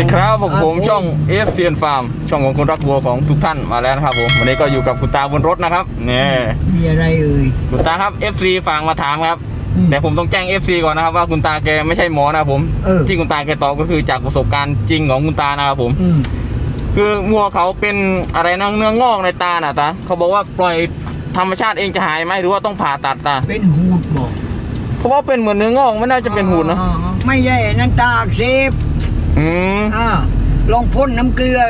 ดีครับผมครับผมช่อง f c n Farm ช่องของคนรักวัวของทุกท่านมาแล้วนะครับผมวันนี้ก็อยู่กับคุณตาบนรถนะครับนี่มีอะไรเอ่ยคุณตาครับ FC ฝากมาถามครับอืมแต่ผมต้องแจ้ง FC ก่อนนะครับว่าคุณตาแกไม่ใช่หมอนะครับผมเออที่คุณตาแกตอบก็คือจากประสบการณ์จริงของคุณตานะครับผมอืมคืองัวเขาเป็นอะไรนะเนื้องอกในตาน่ะตาเขาบอกว่าปล่อยธรรมชาติเองจะหายไหมหรือว่าต้องผ่าตัดตาเป็นหูดบอกเขาบอกเป็นเหมือนเนื้องอกไม่น่าจะเป็นหูดนะอ่าไม่ใช่นั่นตาอักเสบอืมอ่า ลองพ่นน้ำเกลือ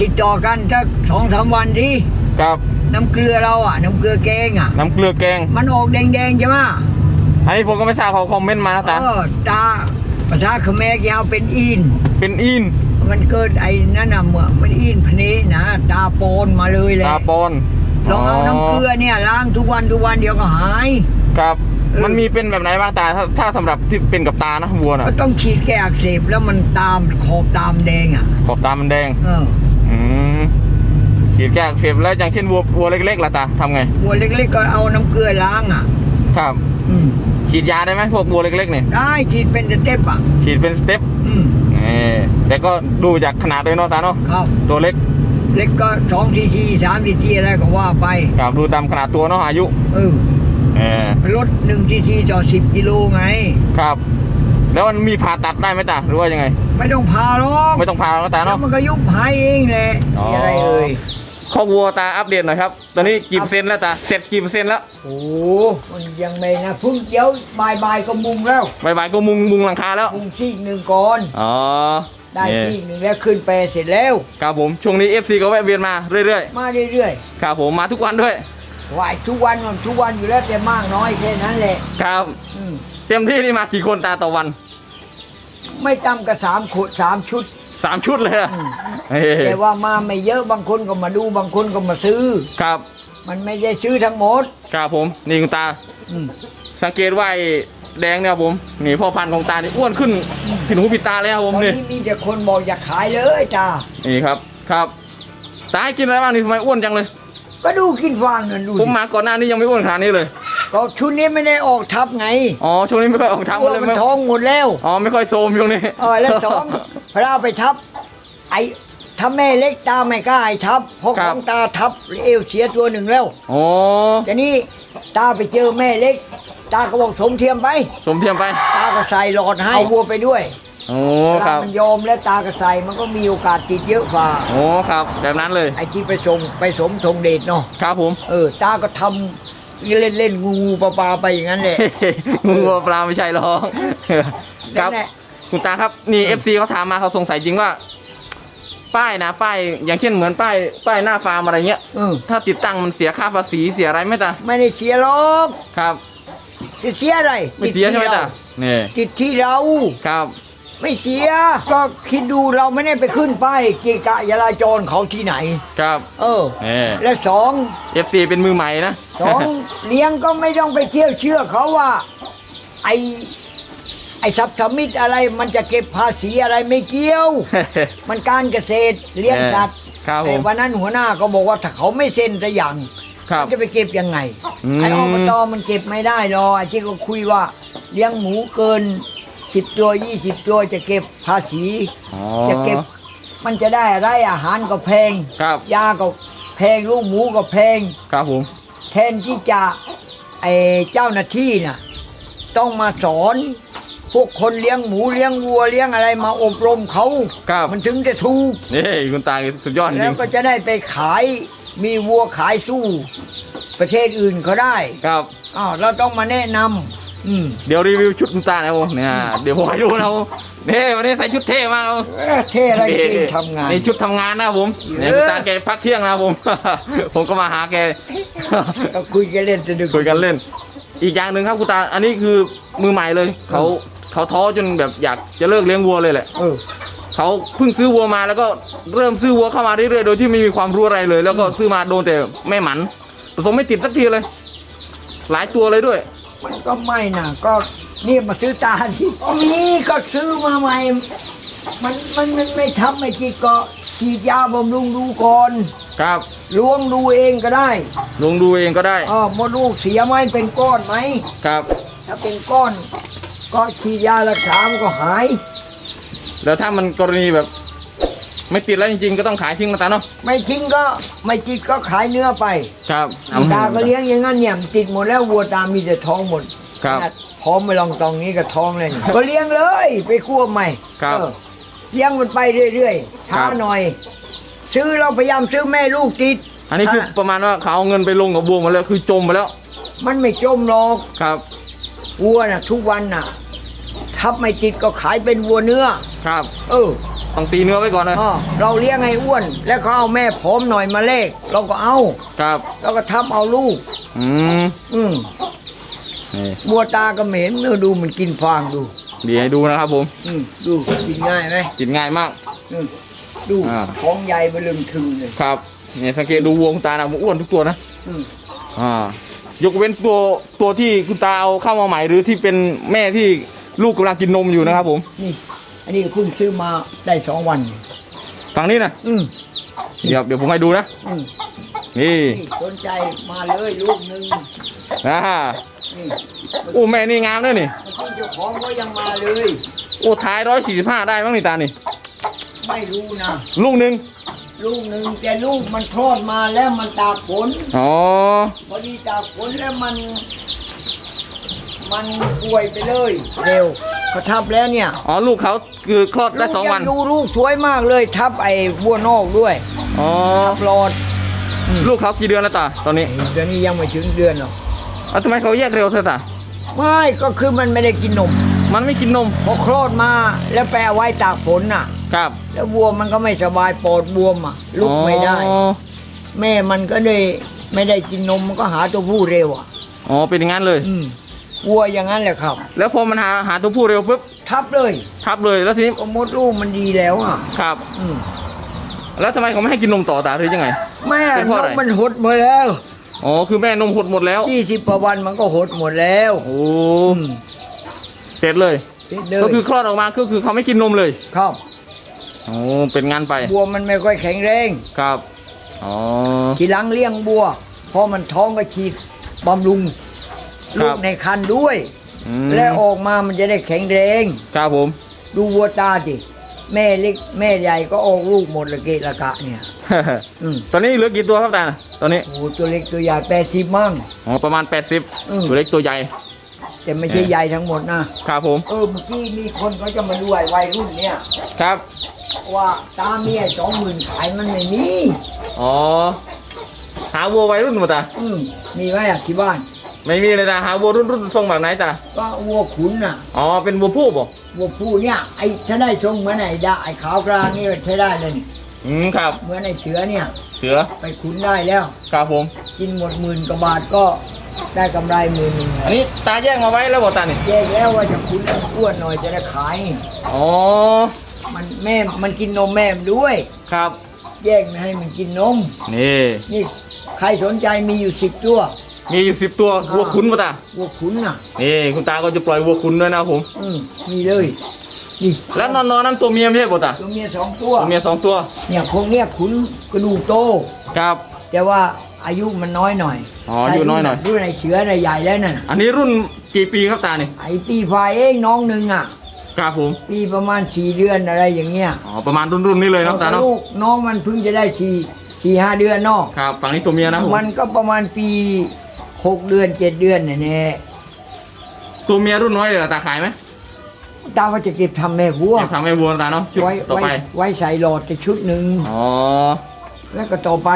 ติดต่อกันสักสองสามวันทีกับน้ำเกลือเราอะ น้ำเกลือแกงอะ น้ำเกลือแกง มันออกแดงๆใช่ไหมอันนี้ผมก็ไม่ทราบเขาคอมเมนต์มานะตาเออตาภาษาเขมรแกเอาเป็นอิน เป็นอิน มันเกิดไอ้นั่นน่ะเมื่อมันอินพะเนนะตาโปนมาเลยแหละตาปอนลองเอาน้ำเกลือเนี่ยล้างทุกวันทุกวันเดี๋ยวก็หาย ครับเออ มันมีเป็นแบบไหนบ้างตาถ้าถ้าสำหรับที่เป็นกับตานะวัวน่ะก็ต้องฉีดแก้อักเสบแล้วมันตามขอบตามแดงอะ ขอบตามันแดง เอออืมฉีดแก้อักเสบแล้วอย่างเช่นวัววัวเล็กๆล่ะตาทำไง วัวเล็กๆก็เอาน้ำเกลือล้างอะ ครับ อืม ฉีดยาได้ไหมพวกวัวเล็กๆเนี่ยได้ฉีดเป็นสเต็ปอะ ฉีดเป็นสเต็ปอืมนี่แต่ก็ดูจากขนาดเลยเนาะตาเนาะครับ ตัวเล็กเล็กก็สองทีซีสามทีซีอะไรก็ว่าไป ครับดูตามขนาดตัวเนาะอายุ เออเออรถหนึ่งทีซีต่อสิบกิโลไง ครับ แล้วมันมีผ่าตัดได้ไหมตาหรือว่ายังไง ไม่ต้องพาหรอกไม่ต้องผ่าแล้วตาแล้เนาะ วมันก็ยุบหายเองแหละอ๋อ มีอะไรเอ่ยข้อวัวตาอัปเดตหน่อยครับ ตอนนี้กี่เปอร์เซ็นต์แล้วตาเสร็จกี่เปอร์เซ็นต์แล้วโอ้มันยังไม่นะเพิ่งเดี๋ยวบ่ายบายๆก็มุงแล้วบายบายก็มุงมุงหลังคาแล้ว มุงซีกหนึ่งก่อน อ๋อได้นี่ซีกหนึ่งแล้วขึ้นไปเสร็จแล้ว ครับผมช่วงนี้ FC ก็แวะเวียนมาเรื่อยมาเรื่อยๆครับผมมาทุกวันด้วยๆ ไหวทุกวันมันทุกวันอยู่แล้วแต่มากน้อยแค่นั้นแหละ ครับอืมเต็มที่นี่มากี่คนตาต่อวันไม่ต่ำกับสามขวดสามชุด สามชุดเลยอะอืมเฮ้ยแต่ว่ามาไม่เยอะบางคนก็มาดูบางคนก็มาซื้อ ครับมันไม่ได้ซื้อทั้งหมด ครับผมนี่คุณตา อืม สังเกตว่าไอ้แดงเนี่ยครับผมนี่พ่อพันธุ์ของตานี่อ้วนขึ้นผิดหูผิดตาเลยครับตผอมนนี่นี้มีแต่คนบอกอยากขายเลยจ้านี่ครับ ครับตาให้กินอะไรบ้างนี่ทำไมอ้วนจังเลย ก็ดูกินฟางนั่นดูผมมาก่อนหน้านี้ยังไม่อ้วนขนาดนี้เลย ก็ชุดนี้ไม่ได้ออกทับไงอ๋อ ช่วงนี้ไม่ค่อยออกทางตัวเลยมันไม่ท้องหมดแล้ว อ๋อ ไม่ค่อยโซมช่วงนี้เออแล้วสองพระเอาไปทับ ไอ้ถ้าแม่เล็กตาไม่กล้าให้ทับเพราะครัขบองตาทับเอวเสียตัวหนึ่งแล้วอ๋อทีนี้ตาไปเจอแม่เล็ก ตาก็บอกสมเทียมไป สมเทียมไป ตาก็ใส่หลอดให้เอาวัวไปด้วย โอ้เวคลารับ มันยอมแล้วตาก็ใส่มันก็มีโอกาสติดเยอะกว่าโอ้ครับ แบบนั้นเลย ไอ้ที่ไปส่งไปสมทรงเดชเนาะครับผม เออ ตาก็ทำเล่นเล่นๆงูงูปลาปลาๆไปอย่างนั้นแหละ งูปลาไม่ใช่หรอกครับนั่นแหละคุณตาครับนี่ FC เขาถามมาเขาสงสัยจริงว่า ป้ายนะป้ายอย่างเช่นเหมือนป้ายป้ายหน้าฟาร์มอะไรเงี้ยเออถ้าติดตั้งมันเสียค่าภาษีเสียอะไรไหมตาไม่ได้เสียหรอกครับจะเสียอะไรไม่เสียใช่ไหมตานี่ติดที่เราครับ ไม่เสีย ก็คิดดูเราไม่ได้ไปขึ้นป้ายเกะกะจราจรเขาที่ไหน ครับเออนี่และสอง FC เป็นมือใหม่นะ สอง เลี้ยงก็ไม่ต้องไปเที่ยวเชื่อเขาว่า ไอไอทรัพย์สมิตอะไรมันจะเก็บภาษีอะไรไม่เกี่ยว มันการเกษตรเลี้ยงสัตว์ครับผไอ้มวันนั้นหัวหน้าก็บอกว่าถ้าเขาไม่เซ็นสักอย่างครับจะไปเก็บยังไงอืม ไอ้อบตมันเก็บไม่ได้หรอกไอ้ที่ก็คุยว่า เลี้ยงหมูเกิน สิบตัวยี่สิบตัวจะเก็บภาษี อ๋อ จะเก็บ มันจะได้อะไรอาหารก็แพง ครับ ยาก็แพงลูกหมูก็แพง ครับผม แทนที่จะไอ้เจ้าหน้าที่น่ะต้องมาสอน พวกคนเลี้ยงหมูเลี้ยงวัวเลี้ยงอะไรมาอบรมเขาครับ มันถึงจะถูก นี่คุณตาสุดยอดจแล้ริวงก็จะได้ไปขายมีวัวขายสู้ ประเทศอื่นเขาได้ครับ อ้าวเราต้องมาแนะนำ อืมเดี๋ยวรีวิวชุดคุณตานะครับผมเนี่ยเดี๋ยวผมให้ดูนะครับผมนี่วันนี้ใส่ชุดเท่มากครับเอ๊ะเท่อะไรจริงทำงาน นี่ชุดทำงานนะครับผมเนี่ยเออคุณตาแกพักเที่ยงนะครับผม ผมก็มาหาแก ก็คุยกันเล่นสนุกคุยกันเล่น อีกอย่างหนึ่งครับคุณตา อันนี้คือมือใหม่เลย เขาเขาท้อจนแบบอยากจะเลิกเลี้ยงวัวเลยแหละ เออ เขาเพิ่งซื้อวัวมาแล้วก็เริ่มซื้อวัวเข้ามาเรื่อยๆ โดยที่ไม่มีความรู้อะไรเลย แล้วก็ซื้อมาโดนแต่แม่หมันผสมไม่ติดสักทีเลย หลายตัวเลยด้วย มันก็ไม่นะก็นี่มาซื้อตาที่มีก็ซื้อมาใหม่ มันมันมันไม่ทำไม่กิดก็ฉีดยาบำรุงดูก่อนครับล้วงดูเองก็ได้ลงดูเองก็ได้อ๋อมดลูกเสียไหมเป็นก้อนไหม ครับ ถ้าเป็นก้อน ก็ฉีดยารักษามันก็หาย แล้วถ้ามันกรณีแบบ ไม่ติดแล้วจริงๆก็ต้องขายทิ้งนะตาเนาะไม่ทิ้งก็ไม่ติดก็ขายเนื้อไปครับตาก็เลี้ยงอย่างนั้นเนี่ยมันติดหมดแล้ววัวตามีแต่ท้องหมดครับขนาดพร้อมไปลองตองนี้ก็ท้องเลยนี่ก็เลี้ยงเลยไปคั่วใหม่ครับเออเลี้ยงมันไปเรื่อยๆช้าครับหน่อย ซื้อเราพยายามซื้อแม่ลูกติด อันนี้คือประมาณว่าเขาเอาเงินไปลงกับวัวหมาแล้วคือจมไปแล้ว มันไม่จมหรอกครับวัวน่ะ ทุกวันน่ะทับไม่ติดก็ขายเป็นวัวเนื้อครับ เออ ต้องตีเนื้อไว้ก่อนเลยอ้อเราเลี้ยงให้อ้วน แล้วเขาเอาแม่ผอมหน่อยมาเลข เราก็เอา ครับแล้วก็ทับเอาลูก อืมอืมนี่บัวตากระเหม็นเนื้อดูมันกินฟางดู เดี๋ยวให้ดูนะครับผมอืมดูกินง่ายไหมกินง่ายมาก อืมดูอ่าท้องใหญ่เบลึงถึงเลยครับเนี่ยสังเกตดูวัวคุณตานะมันอ้วนทุกตัวนะ อืมอ่ายกเว้นตัวตัวที่คุณตาเอาเข้ามาใหม่หรือที่เป็นแม่ที่ลูกกำลังกินนมอยู่นะครับผม นี่ อันนี้คุณซื้อมาได้สองวัน ฝั่งนี้นะอืมเดี๋ยวเดี๋ยวผมให้ดูนะ อืมนี่นี่สนใจมาเลยลูกหนึ่งอ่านี่โอ้แม่นี่งามด้วยนี่ เมื่อกี้เจ้าของก็ยังมาเลยโอ้ท้ายร้อยสี่สิบห้าได้มั้งนี่ตานี่ ไม่รู้นะลูกหนึ่งลูกหนึ่งแต่ลูกมันคลอดมาแล้วมันตากฝนอ๋อ พอดีตากฝนแล้วมัน มันป่วยไปเลย เร็ว เขาทับแล้วเนี่ยอ๋อลูกเขาคือคลอดได้สองวันลูกยัดูลูกสวยมากเลยทับไอ้บัวนอกด้วยอ๋อทับหลอดลูกเขากี่เดือนแล้วตาตอนนี้เดือนนี้ยังไม่ถึงเดือนหรอกเอาทำไมเขาแยกเร็วเธอตาไม่ก็คือมันไม่ได้กินนม มันไม่กินนมพอคลอดมาแล้วไปเอาไว้ตากฝนน่ะ ครับ แล้ววัวมันก็ไม่สบายปอดบวมอะลุกไม่ได้ อ๋อแม่มันก็เลยไม่ได้กินนมมันก็หาตัวผู้เร็วอะอ๋อเป็นอย่างนั้นเลย อืม วัวอย่างนั้นแหละครับ แล้วพอมันหาหาตัวผู้เร็วปุ๊บทับเลยทับเลยแล้วทีนี้ก็มดลูกมันดีแล้วอะ ครับ อืมแล้วทำไมเขาไม่ให้กินนมต่อตาหรือยังไง แม่เป็นเพนราะมอะไรมันหดหมดแล้วอ๋อคือแม่นมหดหมดแล้ว ยี่สิบกว่าวันมันก็หดหมดแล้วโอ้อืมเสร็จเลยติดเลยก็คือคลอดออกมาก็คือเขาไม่กินนมเลยครับโอ้เป็นงานไปบัวมันไม่ค่อยแข็งแรงครับอ๋อทีหลังเลี้ยงบัวพอมันท้องก็ฉีดบำรุง ครัลูบกในคันด้วย อืมแล้วออกมามันจะได้แข็งแรง ครับผม ดูวัวตาสิแม่เล็กแม่ใหญ่ก็ออกลูกหมดละเกะละกะเนี่ย อืมตอนนี้เหลือกี่ตัวครับตาตอนนี้โอ้โหตัวเล็กตัวใหญ่แปดสิบมั่ง อ๋อประมาณ อืม 80 ตัวเล็กตัวใหญ่ แต่ไม่ใช่ใหญ่ทั้งหมดนะครับผม เออเมื่อกี้มีคนเขาจะมาดูไอ้วัยรุ่นเนี่ย ครับ ว่าตาเมียสองหมื่นขายมันไม่มีอ๋อ หาวัววัยรุ่นมาตา อืมมีไหมอะที่บ้าน ไม่มีเลยตาหาวัวรุ่นรุ่นทรงแบบไหนตาก็วัวขุนน่ะอ๋อเป็นวัวผู้บ่วัวผู้เนี่ยไอ้ถ้าได้ทรงเหมือนไอ้ดาไอ้ขาวกลางนี่ใช้ได้เลยนี่อืมครับ เหมือนไอ้เสือเนี่ย เสือไปขุนได้แล้ว ครับผม กินหมดหมื่นกว่าบาทก็ได้กำไรหมื่นหนึ่งอันนี้ตาแยกมาไว้แล้วบ่ตานี่แยกแล้วว่าจะขุนแล้วอ้วนหน่อยจะได้ขาย อ๋อมันแม่มันกินนมแม่มันด้วย ครับ แยกไม่ให้มันกินนม นี่ นี่ใครสนใจมีอยู่สิบตัว มีอยู่สิบตัววัวขุนมาตาวัวขุนน่ะนี่คุณตาก็จะปล่อยวัวขุนด้วยนะครับผมอืมมีเลยนี่แล้วนอนนอนๆนั้นตัวเมียไม่ใช่บ่ตาตัวเมียสองตัวตัวเมียสองตัว เนี่ยพวกเนี้ยขุนกระดูกโตครับ แต่ว่าอายุมันน้อยหน่อยอ๋ออายุน้อยหน่อยรุ่นไอ้เสือในใหญ่แล้วน่ะอันนี้รุ่นกี่ปีครับตานี่ไอ้ปีฝ่ายเองน้องหนึ่งอะครับผมปีประมาณสี่เดือนอะไรอย่างเงี้ยอ๋อประมาณรุ่นรุ่นๆนี้เลยเนาะตาเนาะลูกน้องมันเพิ่งจะได้สี่สี่ห้าเดือนเนอกครับฝั่งนี้ตัวเมียนะครับผมมันก็ประมาณปี หกเดือนเจ็ดเดือนเนี่ยแน่ตัวเมียรุ่นน้อยเลยเหรอตาขายไหมตาว่าจะเก็บทำแม่วัวเก็บทำให้วัวตาเนาะชุดไว้ต่อไว้ไปไว้ใส่หลอดจะชุดหนึ่งอ๋อแล้วก็ต่อไป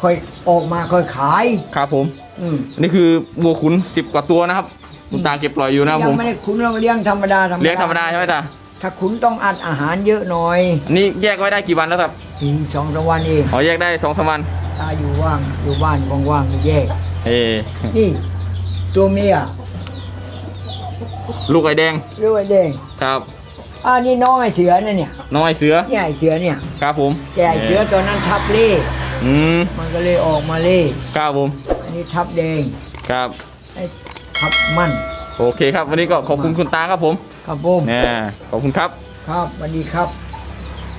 ค่อยออกมาค่อยขาย ครับผม อืมอันนี้คือวัวขุนสิบกว่าตัวนะครับคุณตาเก็บปล่อยอยู่นะครับยัผมไม่ได้ขุนเราเลี้ยงธรรมดาธรรมดาเลี้ยงธรรมดาใช่ไหมตาถ้าขุนต้องอัดอาหารเยอะหน่อยอันนี้แยกไว้ได้กี่วันแล้วครับปีสองสามวันเองอ๋อแยกได้สองสามวัน ตาอยู่ว่างอยู่บ้านว่างๆก็แยก เอนี่ ตัวเมียลูกไอแดงเรียกว่าแดงครับอ่านี่น้องไอ้เสือนะเนี่ยน้องไอเสือเนี่ยไอ้เสือเนี่ย ครับผมแต่ไอ้เสือตัวนั้นทับเล่อืมมันก็เลยออกมาเล่ครับผมอันนี้ทับแดงครับ ไอ้ทับมันโอเคครับ วันนี้ก็ขอบคุณคุณตาครับผมครับผมเนี่ยขอบคุณครับ ครับสวัสดีครับ